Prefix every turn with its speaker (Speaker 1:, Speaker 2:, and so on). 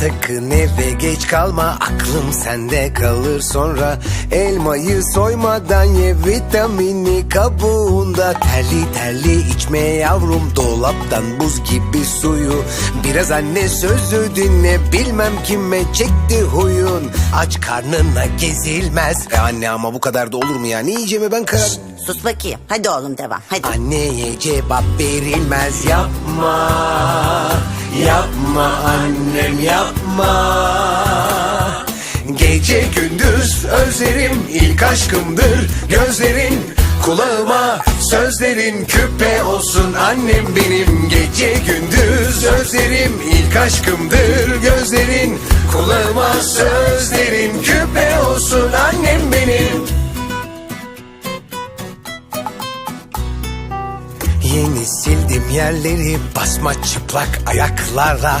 Speaker 1: Sakın eve geç kalma aklım sende kalır sonra. Elmayı soymadan ye vitamini kabuğunda. Terli terli içme yavrum dolaptan buz gibi suyu. Biraz anne sözü dinle bilmem kime çekti huyun. Aç karnına gezilmez. E Anne ama bu kadar da olur mu ya ne yiyeceğimi ben karar
Speaker 2: Sus bakayım. Hadi oğlum devam. Hadi.
Speaker 1: Anneye cevap verilmez. Yapma Yapma annem yapma. Gece gündüz özlerim ilk aşkımdır. Gözlerin kulağıma sözlerin küpe olsun. Annem benim Gece gündüz özlerim ilk aşkımdır. Gözlerin kulağıma sözlerin küpe olsun. Annem benim. Yeni sildim yerleri basma çıplak ayaklara